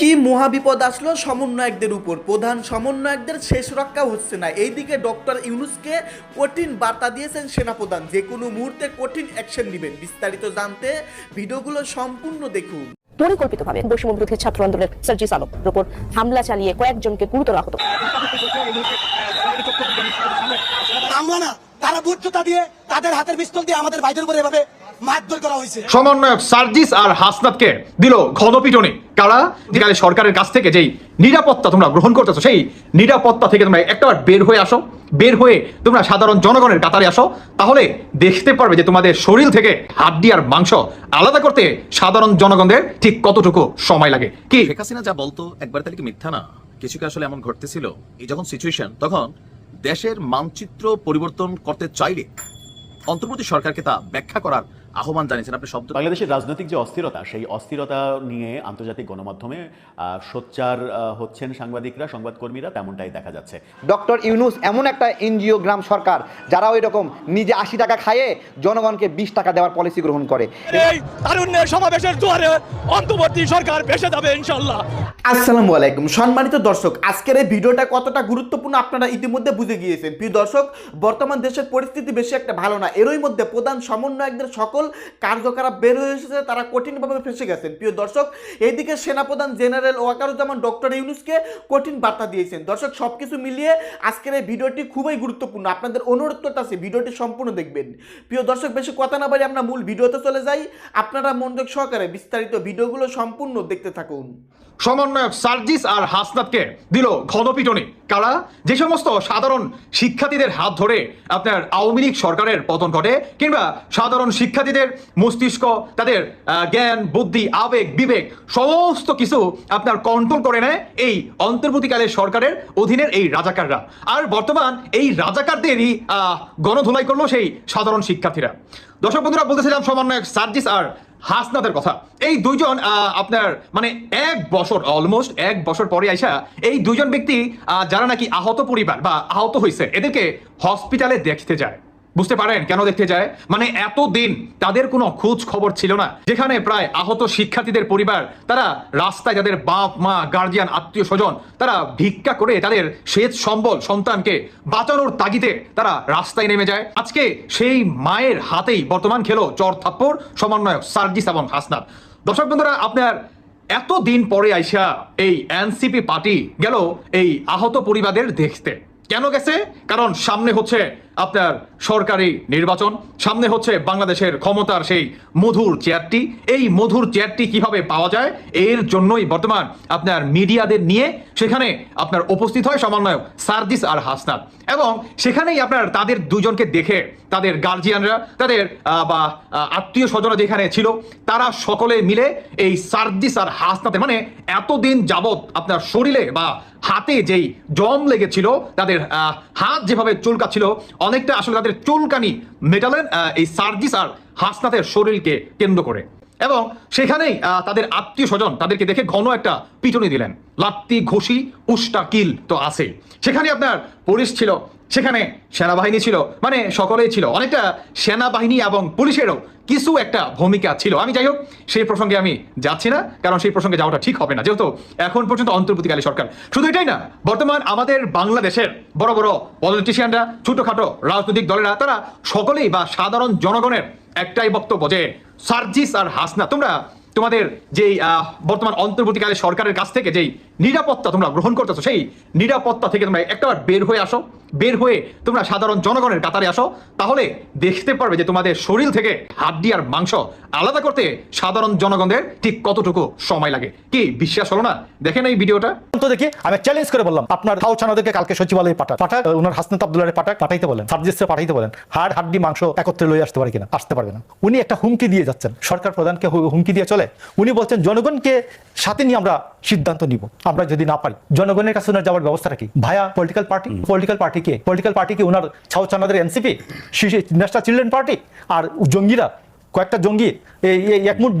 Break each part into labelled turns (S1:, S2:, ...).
S1: কি মহাবিপদ আসলো সমন্বয়কদের উপর। প্রধান সমন্বয়কদের শেষ রক্ষা হচ্ছে না। এইদিকে ডক্টর ইউনুসকে কঠিন বার্তা দিয়েছেন সেনাপ্রধান। যে কোনো মুহূর্তে কঠিন অ্যাকশন নেবেন। বিস্তারিত জানতে ভিডিওগুলো সম্পূর্ণ দেখুন।
S2: পরিকল্পিতভাবে বৈষম্য বিরোধী ছাত্র আন্দোলনের সার্জিস আলমের উপর হামলা চালিয়ে কয়েকজনকে গুরুতর আহত
S3: আমরা না তারা বুদ্ধতা দিয়ে তাদের হাতের পিস্তল দিয়ে আমাদের ভাইদের উপরে এভাবে
S4: সমন্বয়ক সার্জিস আর হাসনাতকে দিল ঘনপিটনি। কারা? যেখানে সরকারের কাছ থেকে যেই নিরাপত্তা তোমরা গ্রহণ করতেছো সেই নিরাপত্তা থেকে তোমরা একটাবার বের হয়ে আসো। বের হয়ে তোমরা সাধারণ জনগণের কাতারে আসো। তাহলে দেখতে পারবে যে তোমাদের শরীর থেকে হাড্ডি আর মাংস আলাদা করতে সাধারণ জনগণদের ঠিক কতটুকু সময় লাগে। কি?
S5: শেখ হাসিনা যা বলতো একবার তাহলে কি মিথ্যা না? কিছু কি আসলে এমন ঘটতেছিল? এই যখন সিচুয়েশন তখন দেশের মানচিত্র পরিবর্তন করতে চাইলে অন্তর্বর্তী সরকারকে তা ব্যাখ্যা করার আহ্বান জানিয়েছেন। আপনি শব্দ
S6: বাংলাদেশের রাজনৈতিক যে অস্থিরতা সেই অস্থিরতা নিয়ে আন্তর্জাতিক গণমাধ্যমে সোচ্চার হচ্ছেন সাংবাদিকরা সংবাদকর্মীরা তেমনটাই দেখা যাচ্ছে।
S7: ডক্টর ইউনুস এমন একটা এনজিও গ্রাম সরকার যারা ওই রকম নিজে আশি টাকা খায়ে জনগণকে বিশ টাকা দেওয়ার পলিসি গ্রহণ করে।
S8: এই তারুণ্যের সমাবেশের জোয়ারে অন্তর্বর্তী সরকার ভেসে যাবে ইনশাল্লাহ
S1: আসসালামু আলাইকুম। সম্মানিত দর্শক আজকের এই ভিডিওটা কতটা গুরুত্বপূর্ণ আপনারা ইতিমধ্যে বুঝে গিয়েছেন। প্রিয় দর্শক বর্তমান দেশের পরিস্থিতি বেশি একটা ভালো না এরই মধ্যে প্রধান সমন্বয়কদের সকল কার্যকলাপ বের হয়ে এসেছে, তারা কঠিনভাবে ফেসে গেছেন। প্রিয় দর্শক, এইদিকে সেনাপ্রধান জেনারেল ওয়াকারুজ্জামান ডক্টর ইউনুসকে কঠিন বার্তা দিয়েছেন। দর্শক সব কিছু মিলিয়ে আজকের এই ভিডিওটি খুবই গুরুত্বপূর্ণ। আপনাদের অনুরোধটা আছে ভিডিওটি সম্পূর্ণ দেখবেন। প্রিয় দর্শক, বেশি কথা না বলে আমরা মূল ভিডিওতে চলে যাই। আপনারা মনোযোগ সহকারে বিস্তারিত ভিডিওগুলো সম্পূর্ণ দেখতে থাকুন।
S4: সমন্বয়ক সার্জিস আর হাসনাতকে দিল ঘনপিটনি। কারা? যে সমস্ত সাধারণ শিক্ষার্থীদের হাত ধরে আপনার আওয়ামী লীগ সরকারের পতন ঘটে কিংবা সাধারণ শিক্ষার্থীদের মস্তিষ্ক, তাদের জ্ঞান, বুদ্ধি, আবেগ, বিবেক সমস্ত কিছু আপনার কন্ট্রোল করে নেয় এই অন্তর্বর্তীকালের সরকারের অধীনের এই রাজাকাররা। আর বর্তমান এই রাজাকারদেরই গণধোলাই করল সেই সাধারণ শিক্ষার্থীরা। দর্শক বন্ধুরা, বলতেছিলাম সমন্বয়ক সার্জিস আর হাসনাদের কথা। এই দুইজন আপনার মানে এক বছর অলমোস্ট এক বছর পরে আইসা এই দুইজন ব্যক্তি যারা নাকি আহত পরিবার বা আহত হয়েছে এদেরকে হসপিটালে দেখতে যায়। বুঝতে পারেন কেন দেখতে যায়? মানে এতদিন তাদের কোনো খোঁজ খবর ছিল না। যেখানে প্রায় আহত শিক্ষার্থীদের পরিবার, তারা রাস্তায় যাদের বাপ, মা গার্জিয়ান আত্মীয় স্বজন, তারা ভিক্ষা করে তাদের সেচ সম্বল সন্তানকে বাঁচানোর তাগিদে তারা রাস্তায় নেমে যায়। আজকে সেই মায়ের হাতেই বর্তমান খেলো চর থাপ্পড়, সমন্বয়ক সার্জিস এবং হাসনাত। দর্শক বন্ধুরা, আপনার এত দিন পরে আইসা এই এনসিপি পার্টি গেল এই আহত পরিবারদের দেখতে। কেন গেছে? কারণ সামনে হচ্ছে আপনার সরকারি নির্বাচন। সামনে হচ্ছে বাংলাদেশের ক্ষমতার সেই মধুর চেয়ারটি। এই মধুর চেয়ারটি কীভাবে পাওয়া যায়? এর জন্যই বর্তমান আপনার মিডিয়াদের নিয়ে সেখানে আপনার উপস্থিত হয় সমন্বয়ক সার্জিস আর হাসনাত। এবং সেখানেই আপনার তাদের দুজনকে দেখে তাদের গার্জিয়ানরা তাদের বা আত্মীয় স্বজনরা যেখানে ছিল, তারা সকলে মিলে এই সার্জিস আর হাসনাতে মানে এতদিন যাবৎ আপনার শরীরে বা হাতে যেই জম লেগেছিল, তাদের হাত যেভাবে চুলকাচ্ছিল অনেকটা আসলে তাদের চুলকানি মেটালেন এই সার্জিস আর হাসনাথের শরীরকে কেন্দ্র করে। এবং সেখানেই তাদের আত্মীয় স্বজন তাদেরকে দেখে ঘন একটা পিটুনি দিলেন। লাত্তি, ঘষি উষ্টা কিল তো আছে সেখানে আপনার পুলিশ ছিল সেখানে সেনাবাহিনী ছিল মানে সকলেই ছিল। অনেকটা সেনাবাহিনী এবং পুলিশেরও কিছু একটা ভূমিকা ছিল। আমি যাই হোক, সেই প্রসঙ্গে আমি যাচ্ছি না, কারণ সেই প্রসঙ্গে যাওয়াটা ঠিক হবে না। যেহেতু এখন পর্যন্ত অন্তর্বর্তীকালী সরকার। শুধু এটাই না, বর্তমান আমাদের বাংলাদেশের বড় বড় পলিটিশিয়ানরা, ছোটখাটো রাজনৈতিক দলেরা, তারা সকলেই বা সাধারণ জনগণের একটাই বক্তব্য যে সার্জিস আর হাসনা তোমরা তোমাদের যেই বর্তমান অন্তর্বর্তীকালে সরকারের কাছ থেকে যেই নিরাপত্তা তোমরা গ্রহণ করতেছো, সেই নিরাপত্তা থেকে তোমরা একটাবার বের হয়ে আসো। বের হয়ে তোমরা সাধারণ জনগণের কাতারে আসো। তাহলে দেখতে পারবে যে তোমাদের শরীর থেকে হাড্ডি আর মাংস আলাদা করতে সাধারণ জনগণদের ঠিক কতটুকু সময় লাগে। কি বিশ্বাস হলো না? দেখেন এই ভিডিওটা।
S9: তো দেখি, আমি চ্যালেঞ্জ করে বললাম, আপনার হাউছানাদেরকে কালকে সচিবালয়ে পাঠাক পাঠাক ওনার হাসনাত আব্দুল্লাহ পাঠাক, পাঠাইতে বলেন সার্জিসে পাঠাইতে বলেন, হাড়, হাড্ডি, মাংস একত্রে লয়ে আসতে পারে কিনা? আসতে পারবে না। উনি একটা হুমকি দিয়ে যাচ্ছেন। সরকার প্রধানকে হুমকি দিয়ে চলে। উনি বলছেন জনগণকে সাথে নিয়ে আমরা সিদ্ধান্ত নিব। আমরা যদি না পারি। জনগণের কাছে ওনার যাওয়ার ব্যবস্থা রাখি ভায়া পলিটিক্যাল পার্টি পলিটিক্যাল পার্টিকে পলিটিক্যাল পার্টিকে ওনার ছাউচানাদের এনসিপি ন্যাশনাল চিলড্রেন পার্টি আর জঙ্গিরা? কয়েকটা জঙ্গি? এই একমুট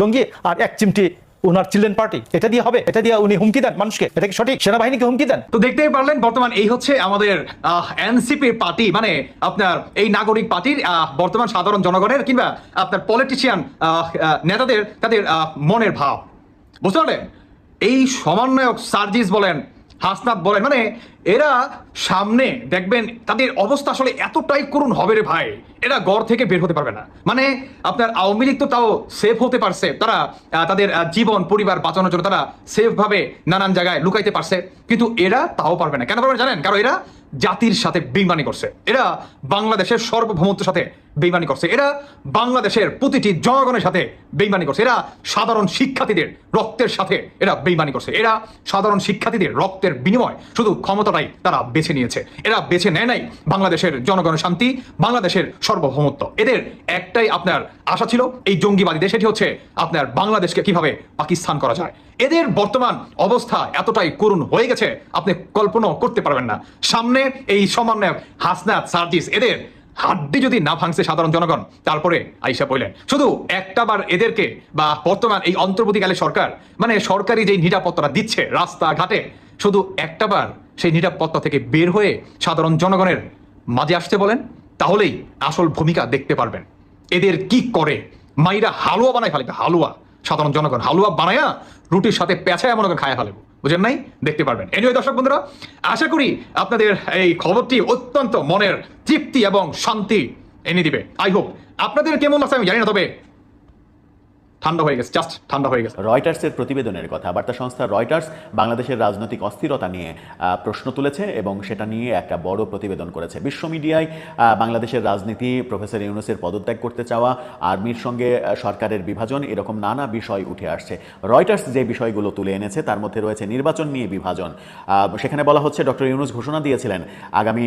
S9: জঙ্গি আর এক চিমটি ওনার চিলড্রেন পার্টি, এটা দিয়ে হবে, এটা দিয়ে উনি হুমকি দেন মানুষকে, এটা কি সঠিক? সেনাবাহিনীকে হুমকি দেন?
S4: তো দেখতেই পারলেন, বর্তমান এই হচ্ছে আমাদের এনসিপি পার্টি মানে আপনার এই নাগরিক পার্টির বর্তমান সাধারণ জনগণের কিংবা আপনার পলিটিশিয়ান নেতাদের, তাদের মনের ভাব। বুঝতে পারলেন? এই সমন্বয়ক সার্জিস বলেন হাসনাত বলেন মানে এরা সামনে দেখবেন তাদের অবস্থা আসলে এতটাই করুন হবে রে ভাই। এরা গড় থেকে বের হতে পারবে না। মানে আপনার আওয়ামী লীগ তো তাও সেফ হতে পারছে। তারা তাদের জীবন, পরিবার বাঁচানোর জন্য তারা সেফ ভাবে নানান জায়গায় লুকাইতে পারছে। কিন্তু এরা তাও পারবে না। কেন পারবে জানেন? কারণ এরা জাতির সাথে বেইমানি করছে। এরা বাংলাদেশের সার্বভৌমত্বের সাথে বেইমানি করছে। এরা বাংলাদেশের প্রতিটি জনগণের সাথে বেইমানি করছে। এরা সাধারণ শিক্ষার্থীদের রক্তের সাথে এরা বেইমানি করছে। এরা সাধারণ শিক্ষার্থীদের রক্তের বিনিময় শুধু ক্ষমতাটাই তারা বেছে নিয়েছে। এরা বেছে নেয় নাই বাংলাদেশের জনগণের শান্তি, বাংলাদেশের সার্বভৌমত্ব। এদের একটাই আপনার আশা ছিল এই জঙ্গিবাদী দেশ এটি হচ্ছে আপনার বাংলাদেশকে কীভাবে পাকিস্তান করা যায়। এদের বর্তমান অবস্থা এতটাই করুণ হয়ে গেছে, আপনি কল্পনাও করতে পারবেন না। সামনে এই সমন্বয়ক হাসনাত সার্জিস, এদের হাড্ডি যদি না ভাঙছে সাধারণ জনগণ, তারপরে আইসা পড়লেন শুধু একটা বার এদেরকে বা বর্তমান এই অন্তর্বর্তীকালে সরকার মানে সরকারি যে নিরাপত্তাটা দিচ্ছে রাস্তাঘাটে, শুধু একটা বার সেই নিরাপত্তা থেকে বের হয়ে সাধারণ জনগণের মাঝে আসতে বলেন, তাহলেই আসল ভূমিকা দেখতে পারবেন। এদের কি করে? মাইরা হালুয়া বানায় ফেলে, হালুয়া। সাধারণ জনগণ হালুয়া বানায়া রুটির সাথে পেঁচায় মনে করেন খায়া ফেলব। বুঝেন নাই? দেখতে পারবেন। এনিওয়ে দর্শক বন্ধুরা, আশা করি আপনাদের এই খবরটি অত্যন্ত মনের তৃপ্তি এবং শান্তি এনে দিবে। আই হোপ আপনাদের কেমন আছে আমি জানি না, তবে ঠান্ডা হয়ে গেছে জাস্ট ঠান্ডা হয়ে গেছে।
S6: রয়টার্সের প্রতিবেদনের কথা বার্তা সংস্থা রয়টার্স বাংলাদেশের রাজনৈতিক অস্থিরতা নিয়ে প্রশ্ন তুলেছে এবং সেটা নিয়ে একটা বড় প্রতিবেদন করেছে। বিশ্ব মিডিয়ায় বাংলাদেশের রাজনীতি, প্রফেসর ইউনুসের পদত্যাগ করতে চাওয়া, আর্মির সঙ্গে সরকারের বিভাজন, এরকম নানা বিষয় উঠে আসছে। রয়টার্স যে বিষয়গুলো তুলে এনেছে, তার মধ্যে রয়েছে নির্বাচন নিয়ে বিভাজন। সেখানে বলা হচ্ছে ডক্টর ইউনুস ঘোষণা দিয়েছিলেন, আগামী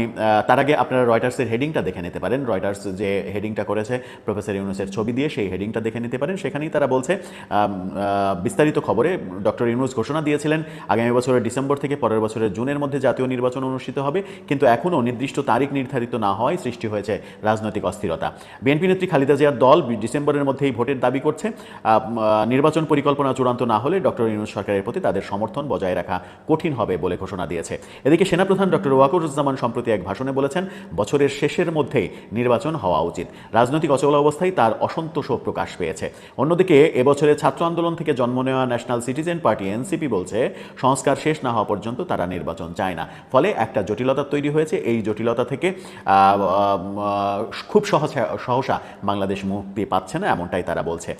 S6: তার আগে আপনারা রয়টার্সের হেডিংটা দেখে নিতে পারেন। রয়টার্স যে হেডিংটা করেছে, প্রফেসর ইউনুসের ছবি দিয়ে সেই হেডিংটা দেখে নিতে পারেন। সেখানেই তারা বলছে বিস্তারিত খবরে ডক্টর ইউনুস ঘোষণা দিয়েছিলেন, আগামী বছরের ডিসেম্বর থেকে পরের বছরের জুনের মধ্যে জাতীয় নির্বাচন অনুষ্ঠিত হবে, কিন্তু এখনও নির্দিষ্ট তারিখ নির্ধারিত না হওয়ায় সৃষ্টি হয়েছে রাজনৈতিক অস্থিরতা। বিএনপি নেত্রী খালেদা জিয়ার দল ডিসেম্বরের মধ্যেই ভোটের দাবি করছে নির্বাচন পরিকল্পনা চূড়ান্ত না হলে ডক্টর ইউনুস সরকারের প্রতি তাদের সমর্থন বজায় রাখা কঠিন হবে বলে ঘোষণা দিয়েছে। এদিকে সেনাপ্রধান ডক্টর ওয়াকুরুজ্জামান সম্প্রতি এক ভাষণে বলেছেন, বছরের শেষের মধ্যেই নির্বাচন হওয়া উচিত। রাজনৈতিক অচল অবস্থায় তার অসন্তোষও প্রকাশ পেয়েছে। অন্যদিকে এবছরের ছাত্র আন্দোলন থেকে জন্ম নেওয়া ন্যাশনাল সিটিজেন পার্টি এনসিপি বলছে, সংস্কার শেষ না হওয়া পর্যন্ত তারা নির্বাচন চায় না। ফলে একটা জটিলতা তৈরি হয়েছে। এই জটিলতা থেকে খুব সহজ, সহসা বাংলাদেশ মুক্তি পাচ্ছে না এমনটাই তারা বলছে।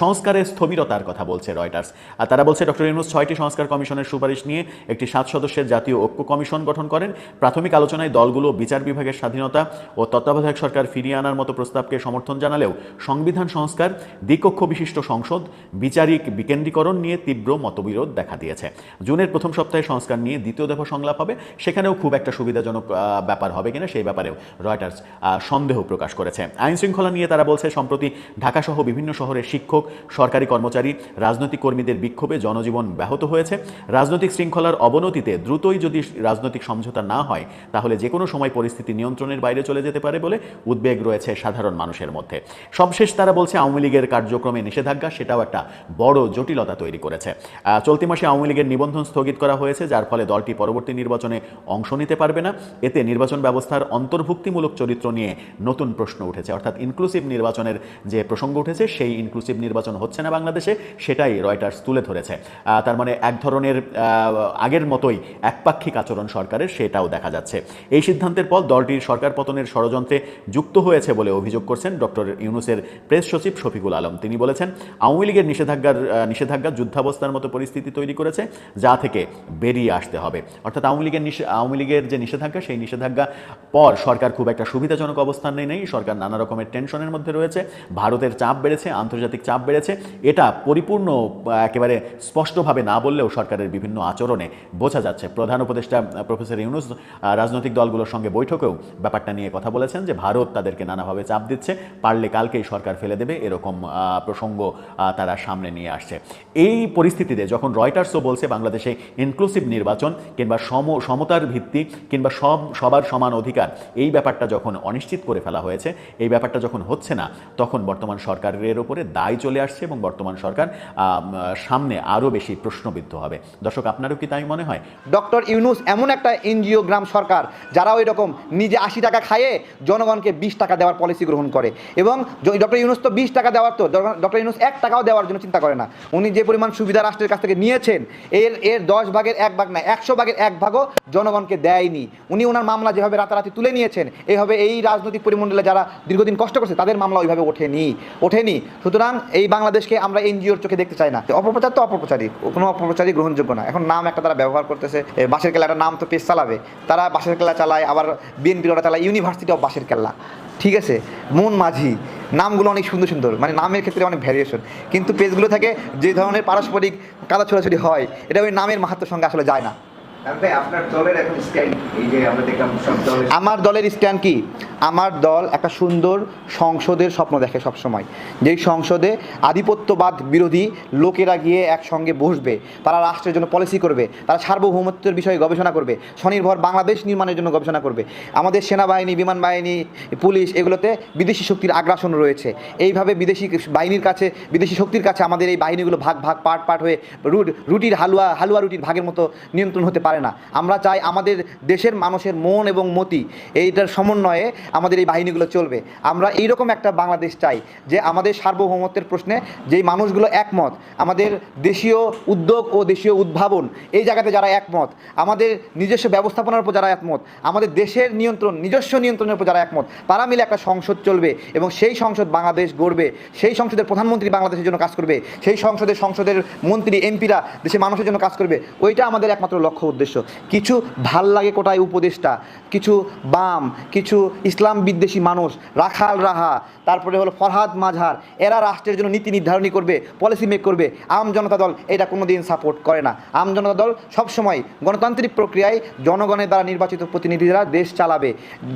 S6: সংস্কারের স্থবিরতার কথা বলছে রয়টার্স আর তারা বলছে, ডক্টর ইউনুস ছয়টি সংস্কার কমিশনের সুপারিশ নিয়ে একটি সাত সদস্যের জাতীয় ঐক্য কমিশন গঠন করেন। প্রাথমিক আলোচনায় দলগুলো বিচার বিভাগের স্বাধীনতা ও তত্ত্বাবধায়ক সরকার ফিরিয়ে আনার মতো প্রস্তাবকে সমর্থন জানালেও সংবিধান সংস্কার দ্বিকক্ষ বিশিষ্ট সংসদ বিচারিক বিকেন্দ্রীকরণ নিয়ে তীব্র মতবিরোধ দেখা দিয়েছে। জুনের প্রথম সপ্তাহে সংস্কার নিয়ে দ্বিতীয় দফা সংলাপ হবে। সেখানেও খুব একটা সুবিধাজনক ব্যাপার হবে কিনা সেই ব্যাপারেও রয়টার্স সন্দেহ প্রকাশ করেছে। আইন শৃঙ্খলা নিয়ে তারা বলছে, সম্প্রতি ঢাকাসহ বিভিন্ন শহরের শিক্ষক, সরকারি কর্মচারী, রাজনৈতিক কর্মীদের বিক্ষোভে জনজীবন ব্যাহত হয়েছে। রাজনৈতিক শৃঙ্খলার অবনতিতে দ্রুতই যদি রাজনৈতিক সমঝোতা না হয়, তাহলে যে কোনো সময় পরিস্থিতি নিয়ন্ত্রণের বাইরে চলে যেতে পারে বলে উদ্বেগ রয়েছে সাধারণ মানুষের মধ্যে। সবশেষ তারা বলছে, আওয়ামী লীগের কার্যক্রমে নিষেধাজ্ঞা সেটাও একটা বড় জটিলতা তৈরি করেছে। চলতি মাসে আওয়ামী লীগের নিবন্ধন স্থগিত করা হয়েছে, যার ফলে দলটি পরবর্তী নির্বাচনে অংশ নিতে পারবে না। এতে নির্বাচন ব্যবস্থার অন্তর্ভুক্তিমূলক চরিত্র নিয়ে নতুন প্রশ্ন উঠেছে। অর্থাৎ ইনক্লুসিভ নির্বাচনের যে প্রসঙ্গ উঠেছে, সেই ইনক্লুসিভ নির্বাচন হচ্ছে না বাংলাদেশে, সেটাই রয়টার্স তুলে ধরেছে। তার মানে এক ধরনের আগের মতোই একপাক্ষিক আচরণ সরকারের, সেটাও দেখা যাচ্ছে। এই সিদ্ধান্তের পর দলটির সরকার পতনের ষড়যন্ত্রে যুক্ত হয়েছে বলে অভিযোগ করছেন ডক্টর ইউনুসের প্রেস সচিব শফিকুল আলম। তিনি বলেছেন আওয়ামী লীগের নিষেধাজ্ঞার নিষেধাজ্ঞা যুদ্ধাবস্থার মতো পরিস্থিতি তৈরি করেছে, যা থেকে বেরিয়ে আসতে হবে। অর্থাৎ আওয়ামী লীগের আওয়ামী লীগের যে নিষেধাজ্ঞা, সেই নিষেধাজ্ঞা পর সরকার খুব একটা সুবিধাজনক অবস্থানে নেই সরকার নানা রকমের টেনশনের মধ্যে রয়েছে, ভারতের চাপ বেড়েছে, আন্তর্জাতিক চাপ বেড়েছে। এটা পরিপূর্ণ একেবারে স্পষ্টভাবে না বললেও সরকারের বিভিন্ন আচরণে বোঝা যাচ্ছে। প্রধান উপদেষ্টা প্রফেসর ইউনুস রাজনৈতিক দলগুলোর সঙ্গে বৈঠকেও ব্যাপারটা নিয়ে কথা বলেছেন যে, ভারত তাদেরকে নানাভাবে চাপ দিচ্ছে, পারলে কালকেই সরকার ফেলে দেবে, এরকম প্রসঙ্গ আহ, তারা সামনে নিয়ে আসছে। এই পরিস্থিতিতে যখন রয়টার্সও বলছে বাংলাদেশে ইনক্লুসিভ নির্বাচন কিংবা সম সমতার ভিত্তি কিংবা সব সবার সমান অধিকার এই ব্যাপারটা যখন অনিশ্চিত করে ফেলা হয়েছে এই ব্যাপারটা যখন হচ্ছে না তখন বর্তমান সরকারের ওপরে দায় চলে আসছে এবং বর্তমান সরকার সামনে আরও বেশি প্রশ্নবিদ্ধ হবে। দর্শক আপনারও কি তাই মনে হয়?
S7: ডক্টর ইউনুস এমন একটা এনজিও গ্রাম সরকার যারা ওই রকম নিজে আশি টাকা খাইয়ে জনগণকে বিশ টাকা দেওয়ার পলিসি গ্রহণ করে। এবং ডক্টর ইউনুস তো বিশ টাকা দেওয়ার তো ডক্টর ইউনুস এক টাকাও দেওয়ার জন্য চিন্তা করে না। উনি যে পরিমাণ সুবিধা রাষ্ট্রের কাছ থেকে নিয়েছেন, এর এর দশ ভাগের এক ভাগ না, একশো ভাগের এক ভাগও জনগণকে দেয়নি। উনি ওনার মামলা যেভাবে রাতারাতি তুলে নিয়েছেন এইভাবে এই রাজনৈতিক পরিমণ্ডলে যারা দীর্ঘদিন কষ্ট করছে, তাদের মামলা ওইভাবে ওঠেনি ওঠেনি। সুতরাং এই বাংলাদেশকে আমরা এনজিওর চোখে দেখতে চাই না। অপপ্রচার তো অপপ্রচারই, কোনো অপপ্রচারই গ্রহণযোগ্য না। এখন নাম একটা তারা ব্যবহার করতেছে বাসের একটা নাম তো পেশ চালাবে। তারা বাসের কেল্লা চালায়, আবার বিএনপির ওরা চালায় ইউনিভার্সিটি অফ বাসের কেল্লা ঠিক আছে, মন মাঝি। নামগুলো অনেক সুন্দর সুন্দর মানে নামের ক্ষেত্রে অনেক ভ্যারিয়েশন কিন্তু পেজগুলো থেকে যে ধরনের পারস্পরিক কাদা ছোড়াছুড়ি হয়, এটা ওই নামের মাহাত্ম সঙ্গে আসলে যায় না। আমরা দলের স্ট্যান্ড কি? আমার দল একটা সুন্দর সংসদের স্বপ্ন দেখে সবসময়। যেই সংসদে আধিপত্যবাদ বিরোধী লোকেরা গিয়ে একসঙ্গে বসবে, তারা রাষ্ট্রের জন্য পলিসি করবে, তারা সার্বভৌমত্বের বিষয়ে গবেষণা করবে, স্বনির্ভর বাংলাদেশ নির্মাণের জন্য গবেষণা করবে। আমাদের সেনাবাহিনী, বিমান বাহিনী, পুলিশ এগুলোতে বিদেশি শক্তির আগ্রাসন রয়েছে। এইভাবে বিদেশি বাহিনীর কাছে, বিদেশি শক্তির কাছে আমাদের এই বাহিনীগুলো ভাগ ভাগ পার্ট পার্ট হয়ে রুট, রুটির হালুয়া হালুয়া রুটির ভাগের মতো নিয়ন্ত্রণ হতে পারে। না। আমরা চাই আমাদের দেশের মানুষের মন এবং মতি, এইটার সমন্বয়ে আমাদের এই বাহিনীগুলো চলবে। আমরা এইরকম একটা বাংলাদেশ চাই যে আমাদের সার্বভৌমত্বের প্রশ্নে যেই মানুষগুলো একমত, আমাদের দেশীয় উদ্যোগ ও দেশীয় উদ্ভাবন, এই জায়গাতে যারা একমত, আমাদের নিজস্ব ব্যবস্থাপনার উপর যারা একমত, আমাদের দেশের নিয়ন্ত্রণ, নিজস্ব নিয়ন্ত্রণের উপর যারা একমত, তারা মিলে একটা সংসদ চলবে এবং সেই সংসদ বাংলাদেশ গড়বে, সেই সংসদের প্রধানমন্ত্রী বাংলাদেশের জন্য কাজ করবে, সেই সংসদের সংসদের মন্ত্রী, এমপিরা দেশের মানুষের জন্য কাজ করবে, ওইটা আমাদের একমাত্র লক্ষ্য উদ্দেশ্য। কিছু ভালো লাগে কোটায় উপদেষ্টা, কিছু বাম, কিছু ইসলাম বিদ্বেষী মানুষ, রাখাল রাহা, তারপরে হলো ফরহাদ মাঝার এরা রাষ্ট্রের জন্য নীতি নির্ধারণী করবে পলিসি মেক করবে। আম জনতা দল এটা কোনো দিন সাপোর্ট করে না। আম জনতা দল সবসময় গণতান্ত্রিক প্রক্রিয়ায় জনগণের দ্বারা নির্বাচিত প্রতিনিধিরা দেশ চালাবে,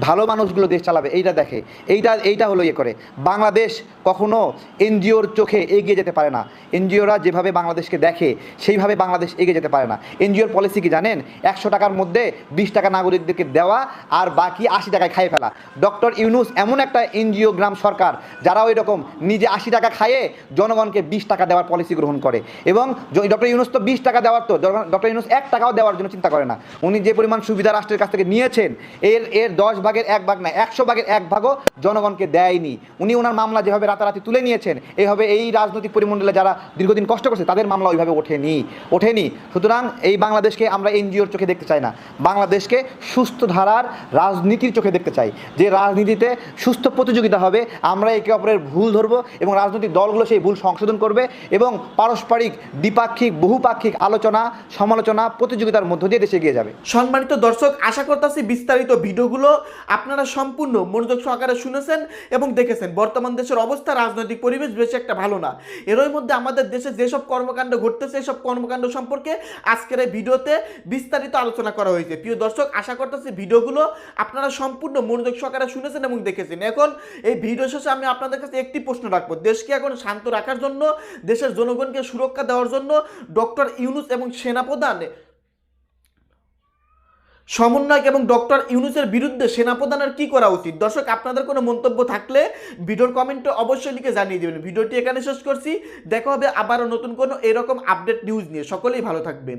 S7: ভালো মানুষগুলো দেশ চালাবে, এইটা দেখে। এইটা এইটা হলো ইয়ে করে। বাংলাদেশ কখনো এনজিওর চোখে এগিয়ে যেতে পারে না। এনজিওরা যেভাবে বাংলাদেশকে দেখে, সেইভাবে বাংলাদেশ এগিয়ে যেতে পারে না। এনজিওর পলিসি কি জানেন একশো টাকার মধ্যে বিশ টাকা নাগরিকদেরকে দেওয়া আর বাকি আশি টাকায় খাইয়ে ফেলা। ডক্টর ইউনুস এমন একটা এনজিও গ্রাম সরকার যারা ওই রকম নিজে আশি টাকা খাইয়ে জনগণকে বিশ টাকা দেওয়ার পলিসি গ্রহণ করে। এবং ডক্টর ইউনুস তো বিশ টাকা দেওয়ার তো ডক্টর ইউনুস এক টাকাও দেওয়ার জন্য চিন্তা করে না। উনি যে পরিমাণ সুবিধা রাষ্ট্রের কাছ থেকে নিয়েছেন, এর এর দশ ভাগের এক ভাগ না, একশো ভাগের এক ভাগও জনগণকে দেয়নি। উনি ওনার মামলা যেভাবে রাতারাতি তুলে নিয়েছেন এইভাবে এই রাজনৈতিক পরিমণ্ডলে যারা দীর্ঘদিন কষ্ট করছে, তাদের মামলা ওইভাবে ওঠেনি ওঠেনি। সুতরাং এই বাংলাদেশকে আমরা এনজিওর চোখে দেখতে চাই না। বাংলাদেশকে সুস্থ ধারার রাজনীতির চোখে দেখতে চাই যে রাজনীতিতে সুস্থ প্রতিযোগিতা হবে, আমরা একে অপরের ভুল ধরবো এবং রাজনৈতিক দলগুলো সেই ভুল সংশোধন করবে এবং পারস্পরিক, দ্বিপাক্ষিক, বহুপাক্ষিক আলোচনা, সমালোচনা, প্রতিযোগিতার মধ্য দিয়ে দেশে এগিয়ে যাবে।
S1: সম্মানিত দর্শক, আশা করতেছি বিস্তারিত ভিডিওগুলো আপনারা সম্পূর্ণ মনোযোগ সহকারে শুনেছেন এবং দেখেছেন। বর্তমান দেশের অবস্থা, রাজনৈতিক পরিবেশ বেশি একটা ভালো না। এরই মধ্যে আমাদের দেশে যেসব কর্মকাণ্ড ঘটতেছে, এসব কর্মকাণ্ড সম্পর্কে আজকের এই ভিডিওতে বিস্তারিত আলোচনা করা হয়েছে। প্রিয় দর্শক, আশা করতেছি ভিডিওগুলো আপনারা সম্পূর্ণ মনোযোগ সহকারে শুনেছেন এবং দেখেছেন। এখন এই ভিডিও শেষে আমি আপনাদের কাছে একটি প্রশ্ন রাখব। দেশকে এখন শান্ত রাখার জন্য, দেশের জনগণকে সুরক্ষা দেওয়ার জন্য ডক্টর ইউনুস এবং সেনাপ্রধান সমন্বয়ক এবং ডক্টর ইউনুসের বিরুদ্ধে সেনাপ্রধানের কি করা উচিত? দর্শক, আপনাদের কোনো মন্তব্য থাকলে ভিডিওর কমেন্টে অবশ্যই লিখে জানিয়ে দেবেন। ভিডিওটি এখানে শেষ করছি। দেখা হবে আবারও নতুন কোনো এরকম আপডেট নিউজ নিয়ে। সকলেই ভালো থাকবেন।